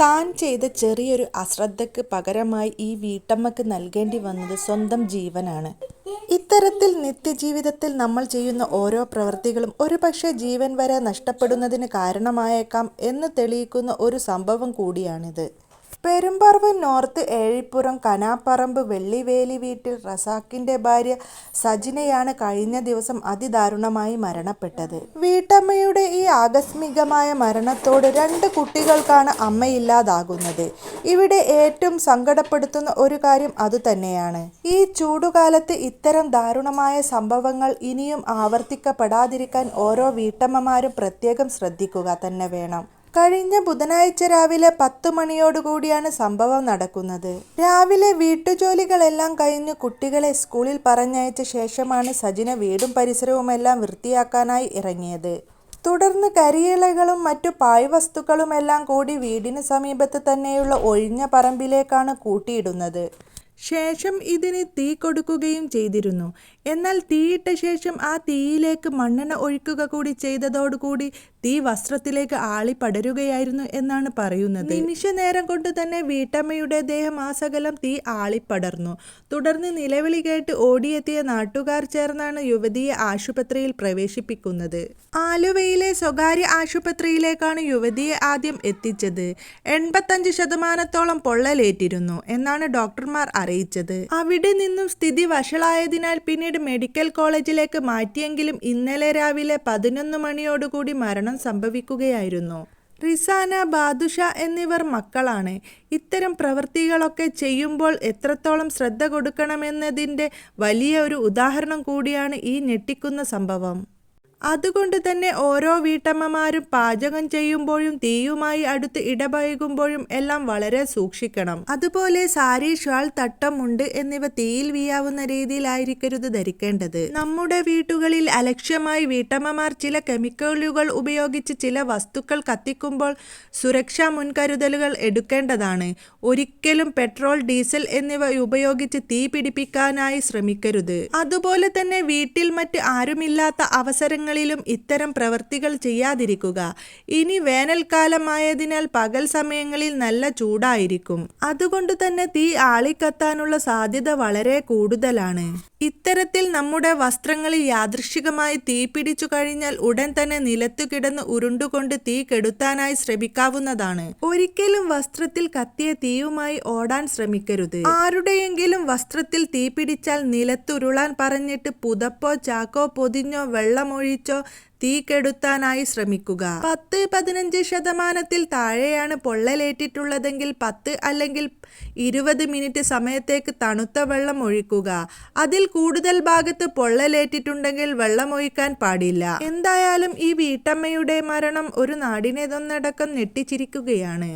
താൻ ചെയ്ത ചെറിയൊരു അശ്രദ്ധക്ക് പകരമായി ഈ വീട്ടമ്മക്ക് നൽകേണ്ടി വന്നത് സ്വന്തം ജീവനാണ്. ഇത്തരത്തിൽ നിത്യജീവിതത്തിൽ നമ്മൾ ചെയ്യുന്ന ഓരോ പ്രവൃത്തികളും ഒരുപക്ഷെ ജീവൻ വരെ നഷ്ടപ്പെടുന്നതിന് കാരണമായേക്കാം എന്ന് തെളിയിക്കുന്ന ഒരു സംഭവം കൂടിയാണിത്. പെരുമ്പറമ്പ് നോർത്ത് ഏഴിപ്പുറം കനാപ്പറമ്പ് വെള്ളിവേലി വീട്ടിൽ റസാക്കിന്റെ ഭാര്യ സജിനയാണ് കഴിഞ്ഞ ദിവസം അതിദാരുണമായി മരണപ്പെട്ടത്. വീട്ടമ്മയുടെ ഈ ആകസ്മികമായ മരണത്തോട് രണ്ട് കുട്ടികൾക്കാണ് അമ്മയില്ലാതാകുന്നത്. ഇവിടെ ഏറ്റവും സങ്കടപ്പെടുത്തുന്ന ഒരു കാര്യം അതുതന്നെയാണ്. ഈ ചൂടുകാലത്ത് ഇത്തരം ദാരുണമായ സംഭവങ്ങൾ ഇനിയും ആവർത്തിക്കപ്പെടാതിരിക്കാൻ ഓരോ വീട്ടമ്മമാരും പ്രത്യേകം ശ്രദ്ധിക്കുക തന്നെ വേണം. കഴിഞ്ഞ ബുധനാഴ്ച രാവിലെ പത്തു മണിയോടുകൂടിയാണ് സംഭവം നടക്കുന്നത്. രാവിലെ വീട്ടുജോലികളെല്ലാം കഴിഞ്ഞ് കുട്ടികളെ സ്കൂളിൽ പറഞ്ഞയച്ച ശേഷമാണ് സജിന വീടും പരിസരവുമെല്ലാം വൃത്തിയാക്കാനായി ഇറങ്ങിയത്. തുടർന്ന് കരിയിലകളും മറ്റു പായ്വസ്തുക്കളുമെല്ലാം കൂടി വീടിന് സമീപത്ത് തന്നെയുള്ള ഒഴിഞ്ഞ പറമ്പിലേക്കാണ് കൂട്ടിയിടുന്നത്. ശേഷം ഇതിന് തീ കൊടുക്കുകയും ചെയ്തിരുന്നു. എന്നാൽ തീയിട്ട ശേഷം ആ തീയിലേക്ക് മണ്ണെണ്ണ ഒഴിക്കുക കൂടി ചെയ്തതോടുകൂടി തീ വസ്ത്രത്തിലേക്ക് ആളി പടരുകയായിരുന്നു എന്നാണ് പറയുന്നത്. നിമിഷ നേരം കൊണ്ട് തന്നെ വീട്ടമ്മയുടെ ദേഹം ആസകലം തീ ആളിപ്പടർന്നു. തുടർന്ന് നിലവിളി കേട്ട് ഓടിയെത്തിയ നാട്ടുകാർ ചേർന്നാണ് യുവതിയെ ആശുപത്രിയിൽ പ്രവേശിപ്പിക്കുന്നത്. ആലുവയിലെ സ്വകാര്യ ആശുപത്രിയിലേക്കാണ് യുവതിയെ ആദ്യം എത്തിച്ചത്. എൺപത്തഞ്ച് ശതമാനത്തോളം പൊള്ളലേറ്റിരുന്നു എന്നാണ് ഡോക്ടർമാർ അറിയിച്ചത്. അവിടെ നിന്നും സ്ഥിതി വഷളായതിനാൽ പിന്നീട് മെഡിക്കൽ കോളേജിലേക്ക് മാറ്റിയെങ്കിലും ഇന്നലെ രാവിലെ പതിനൊന്ന് മണിയോടുകൂടി മരണം സംഭവിക്കുകയായിരുന്നു. റിസാന, ബാദുഷ എന്നിവർ മക്കളാണ്. ഇത്തരം പ്രവൃത്തികളൊക്കെ ചെയ്യുമ്പോൾ എത്രത്തോളം ശ്രദ്ധ കൊടുക്കണമെന്നതിന്റെ വലിയ ഒരു ഉദാഹരണം കൂടിയാണ് ഈ ഞെട്ടിക്കുന്ന സംഭവം. അതുകൊണ്ട് തന്നെ ഓരോ വീട്ടമ്മമാരും പാചകം ചെയ്യുമ്പോഴും തീയുമായി അടുത്ത് ഇടപഴകുമ്പോഴും എല്ലാം വളരെ സൂക്ഷിക്കണം. അതുപോലെ സാരി, ഷാൾ, തട്ടം, മുണ്ട് എന്നിവ തീയിൽ വീയാവുന്ന രീതിയിലായിരിക്കരുത് ധരിക്കേണ്ടത്. നമ്മുടെ വീടുകളിൽ അലക്ഷ്യമായി വീട്ടമ്മമാർ ചില കെമിക്കലുകൾ ഉപയോഗിച്ച് ചില വസ്തുക്കൾ കത്തിക്കുമ്പോൾ സുരക്ഷാ മുൻകരുതലുകൾ എടുക്കേണ്ടതാണ്. ഒരിക്കലും പെട്രോൾ, ഡീസൽ എന്നിവ ഉപയോഗിച്ച് തീ പിടിപ്പിക്കാനായി ശ്രമിക്കരുത്. അതുപോലെ തന്നെ വീട്ടിൽ മറ്റ് ആരുമില്ലാത്ത അവസരങ്ങളിലും ഇത്തരം പ്രവൃത്തികൾ ചെയ്യാതിരിക്കുക. ഇനി വേനൽക്കാലമായതിനാൽ പകൽ സമയങ്ങളിൽ നല്ല ചൂടായിരിക്കും. അതുകൊണ്ട് തന്നെ തീ ആളിക്കത്താനുള്ള സാധ്യത വളരെ കൂടുതലാണ്. ഇത്തരത്തിൽ നമ്മുടെ വസ്ത്രങ്ങളിൽ യാദൃച്ഛികമായി തീപിടിച്ചു കഴിഞ്ഞാൽ ഉടൻ തന്നെ നിലത്തു കിടന്ന് ഉരുണ്ടുകൊണ്ട് തീ കെടുത്താനായി ശ്രമിക്കാവുന്നതാണ്. ഒരിക്കലും വസ്ത്രത്തിൽ കത്തിയ തീയുമായി ഓടാൻ ശ്രമിക്കരുത്. ആരുടെയെങ്കിലും വസ്ത്രത്തിൽ തീ പിടിച്ചാൽ നിലത്തുരുളാൻ പറഞ്ഞിട്ട് പുതപ്പോ ചാക്കോ പൊതിഞ്ഞോ വെള്ളമൊഴിച്ചോ തീ കെടുത്താനായി ശ്രമിക്കുക. പത്ത് പതിനഞ്ച് ശതമാനത്തിൽ താഴെയാണ് പൊള്ളലേറ്റിട്ടുള്ളതെങ്കിൽ പത്ത് അല്ലെങ്കിൽ ഇരുപത് മിനിറ്റ് സമയത്തേക്ക് തണുത്ത വെള്ളം ഒഴിക്കുക. അതിൽ കൂടുതൽ ഭാഗത്ത് പൊള്ളലേറ്റിട്ടുണ്ടെങ്കിൽ വെള്ളം ഒഴിക്കാൻ പാടില്ല. എന്തായാലും ഈ വീട്ടമ്മയുടെ മരണം ഒരു നാടിനെയൊന്നടങ്കം ഞെട്ടിച്ചിരിക്കുകയാണ്.